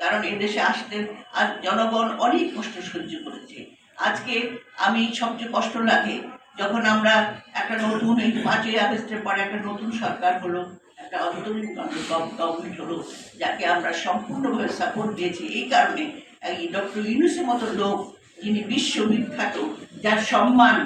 কারণ এদেশে আসতে আর জনগণ অনেক কষ্ট সহ্য করেছে। আজকে আমি সবচেয়ে কষ্ট লাগে যখন আমরা একটা নতুন এই পাঁচই আগস্টের পরে একটা নতুন সরকার হলো, একটা অন্তরীণ গভর্নমেন্ট হলো, যাকে আমরা সম্পূর্ণভাবে সাপোর্ট দিয়েছি। এই কারণে এই ডক্টর ইউনুসের মতো লোক যিনি বিশ্ববিখ্যাত যার সম্মান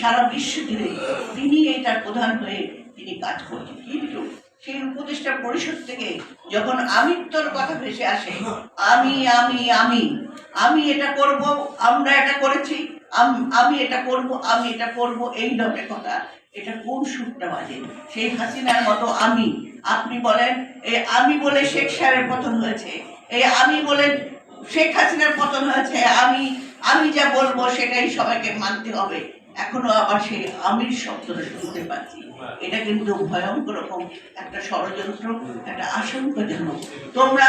সারা বিশ্ব জুড়ে, তিনি এটার প্রধান হয়ে তিনি কাজ করছেন। কিন্তু সেই উপদেষ্টা পরিষদ থেকে যখন আমিত্বর কথা ভেসে আসে, আমি আমি আমি আমি এটা করব, আমরা এটা করেছি, আম- এটা করব, আমি এটা করব, এই ধরনের কথা। এটা কোন সুরটা বাজে? সেই হাসিনার মতো আমি। আপনি বলেন, এই আমি বলে শেখ সাহেবের পতন হয়েছে, এই আমি বলে শেখ হাসিনার পতন হয়েছে, আমি আমি যা বলব সেটাই সবাইকে মানতে হবে। এখনও আবার সেই আমির শব্দটা শুনতে পাচ্ছি। এটা কিন্তু ভয়ঙ্কর রকম একটা ষড়যন্ত্র, একটা আশঙ্কাজনক। তোমরা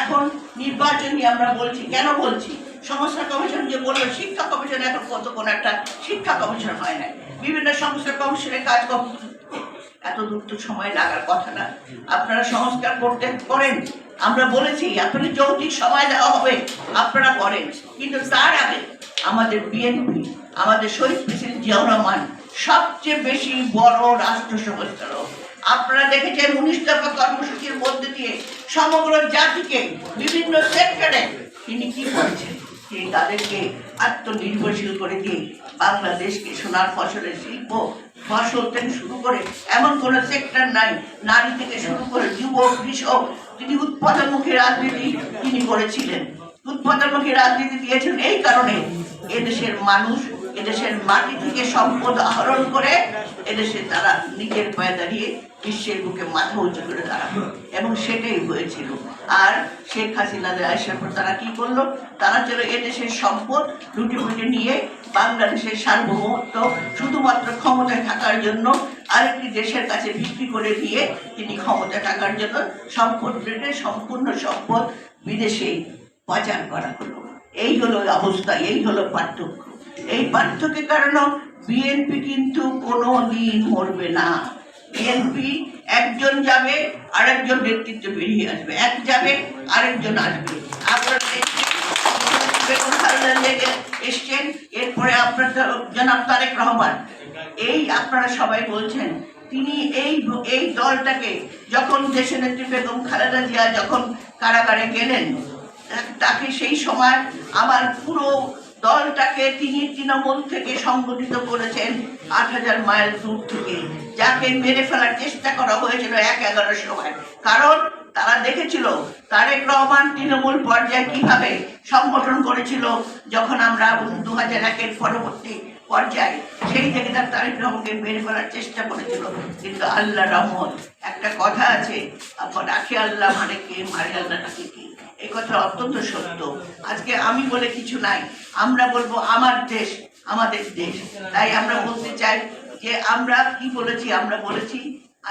এখন নির্বাচনী আমরা বলছি, কেন বলছি? সংস্কার কমিশন যে বলল, শিক্ষা কমিশন এখন কত কোন একটা শিক্ষা কমিশন হয় না বিভিন্ন সংস্কার কমিশনের কাজ এত দূর তো সময় লাগার কথা না। আপনারা সংস্কার করতে করেন। আমরা বলেছি আপনাদের যৌক্তিক সময় দেওয়া হবে। আপনারা করেন। কিন্তু তার আগে আমাদের বিএনপি, আমাদের শহীদ প্রেসিডেন্ট জিয়াউর রহমান সবচেয়ে বেশি বড় রাষ্ট্র সংস্কার আপনারা দেখেছেন উনিশ দফা কর্মসূচির মধ্যে দিয়ে সমগ্র জাতিকে বিভিন্ন সেক্টরে তিনি কি করেছেন? তিনি তাদেরকে আত্মনির্ভরশীল করে দিয়ে বাংলাদেশকে সোনার ফসলের শিল্প, ফসল থেকে শুরু করে এমন কোন সেক্টর নাই, নারী থেকে শুরু করে যুবক, কৃষক, তিনি উৎপাদনমুখী রাজনীতি তিনি করেছিলেন। উৎপাদনমুখী রাজনীতি দিয়েছেন এই কারণে এদেশের মানুষ, এদেশের মাটি থেকে সম্পদ আহরণ করে এদেশে তারা নিজের পায়ে দাঁড়িয়ে বিশ্বের বুকে মাথা উঁচু করে দাঁড়াবে এবং সেটাই হয়েছিল। আর শেখ হাসিনাদের আসার পর তারা কি করল? তারা ছিল এদেশের সম্পদ লুটে ফুটে নিয়ে বাংলাদেশের সার্বভৌমত্ব শুধুমাত্র ক্ষমতায় থাকার জন্য আরেকটি দেশের কাছে বিক্রি করে দিয়ে তিনি ক্ষমতায় থাকার জন্য সম্পদ সম্পূর্ণ সম্পদ বিদেশে পাচার করা হলো। এই হলো অবস্থা, এই হলো পার্থক্য। এই পার্থক্যের কারণে বিএনপি কিন্তু কোনো দিন মরবে না। বিএনপি একজন যাবে, আরেকজন নেতৃত্ব বেরিয়ে আসবে। এক যাবে, আরেকজন আসবে। আপনারা এসছেন, এরপরে আপনার জনাব তারেক রহমান। এই আপনারা সবাই বলছেন, তিনি এই এই দলটাকে যখন দেশের নেত্রী বেগম খালেদা জিয়া যখন কারাগারে গেলেন তাকে সেই সময় আমার পুরো দলটাকে তিনি তৃণমূল থেকে সংগঠিত করেছেন আট হাজার মাইল দূর থেকে, যাকে মেরে ফেলার চেষ্টা করা হয়েছিল এক এগারোর সময়। কারণ তারা দেখেছিল তারেক রহমান তৃণমূল পর্যায়ে কীভাবে সংগঠন করেছিল যখন আমরা দু হাজার একের পরবর্তী পর্যায়ে সেই থেকে তার তারেক রহমানকে মেরে ফেলার চেষ্টা করেছিল। কিন্তু আল্লাহ রহমত, একটা কথা আছে আল্লাহ মানে কে, মারে আল্লাহ নাকি কি? এই কথা অত্যন্ত সত্য। আজকে আমি বলে কিছু নাই। আমরা বলব আমার দেশ, আমাদের দেশ। তাই আমরা বলতে চাই যে আমরা কি বলেছি, আমরা বলেছি,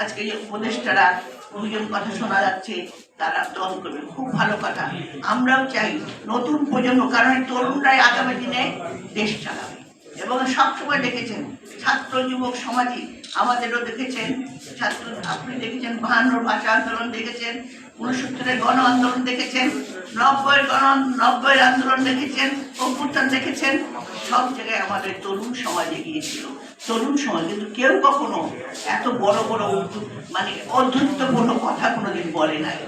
আজকে যে উপদেষ্টারা দুজন কথা শোনা যাচ্ছে, তারা দল করবে। খুব ভালো কথা। আমরাও চাই নতুন প্রজন্ম, কারণ তরুণরাই আগামী দিনে দেশ চালাবে। এবং সবসময় দেখেছেন ছাত্র যুবক সমাজে আমাদেরও দেখেছেন, ছাত্র আপনি দেখেছেন, বাহান্নর ভাষা আন্দোলন দেখেছেন, উনসত্তরের গণ আন্দোলন দেখেছেন নব্বই গণ নব্বই আন্দোলন দেখেছেন, অভ্যুত্থান দেখেছেন, সব জায়গায় আমাদের তরুণ সমাজে এগিয়েছিল তরুণ সমাজ কিন্তু কেউ কখনো এত বড় বড় মানে অধ্যত্বপূর্ণ কথা কোনোদিন বলে নাই।